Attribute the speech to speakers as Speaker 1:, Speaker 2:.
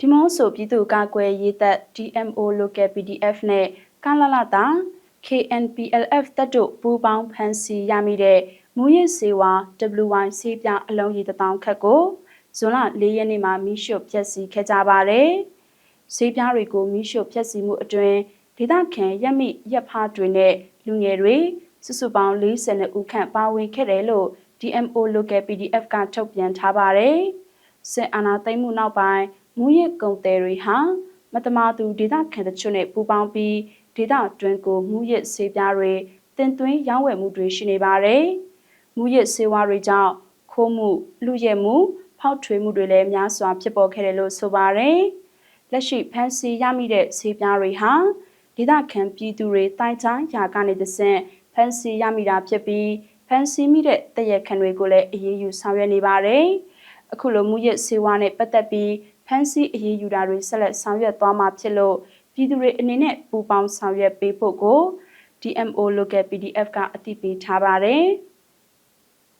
Speaker 1: ဒီမောဆိုပြည်သူ့ကာကွယ်ရေးတပ် DMO Local PDF နဲ့ကလလတာ KNPLF တပ်တို့ပူးပေါင်းဖမ်းဆီးရမိတဲ့မူရစ်စေဝါ WY ဆေးပြားအလုံးရေတထောင်ခက်ကိုဇွန်လ၄ရက်နေ့မှာမိရှုဖျက်ဆီးခဲ့ကြပါတယ်။ဆေးပြားတွေကိုမိရှုဖျက်ဆီးမှုအတွင်းဒေသခံရက်မိရက်ဖားတွေနဲ့လူငယ်တွေစုစုပေါင်း40ဦးခန့်ပါဝင်ခဲ့တယ်လို့ DMO Local PDF ကထုတ်ပြန်ထားပါတယ်။စစ်အာဏာသိမ်းမှုနောက်ပိုင်း မူရစ်ကုံတယ်တွေဟာမတမာသူဒေသခံတချို့နဲ့ပူးပေါင်းပြီးဒေသတွင်းကိုမူရစ်ဆေးပြားတွေတင်သွင်းရောင်းဝယ်မှုတွေရှိနေပါတယ်။မူရစ်ဆေးဝါးတွေကြောင့်ခိုးမှုလူရဲမှုဖောက်ထွေးမှုတွေလည်းများစွာဖြစ်ပေါ်ခဲ့တယ်လို့ဆိုပါတယ်။လက်ရှိဖန်စီရမိတဲ့ဆေးပြားတွေဟာဒေသခံပြည်သူတွေတိုင်ချာရာကနေတဆင့်ဖန်စီရမိတာဖြစ်ပြီးဖန်စီမိတဲ့တရက်ခံတွေကိုလည်းအရေးယူဆောင်ရွက်နေပါတယ်။အခုလိုမူရစ်ဆေးဝါးနဲ့ပတ်သက်ပြီး ဖန်စီအရေးယူတာတွေဆက်လက်ဆောင်ရွက်သွားမှာဖြစ်လို့ပြည်သူတွေအနေနဲ့ပူးပေါင်းဆောင်ရွက်ပေးဖို့ကို DMO Local PDF ကအသိပေးထားပါတယ်။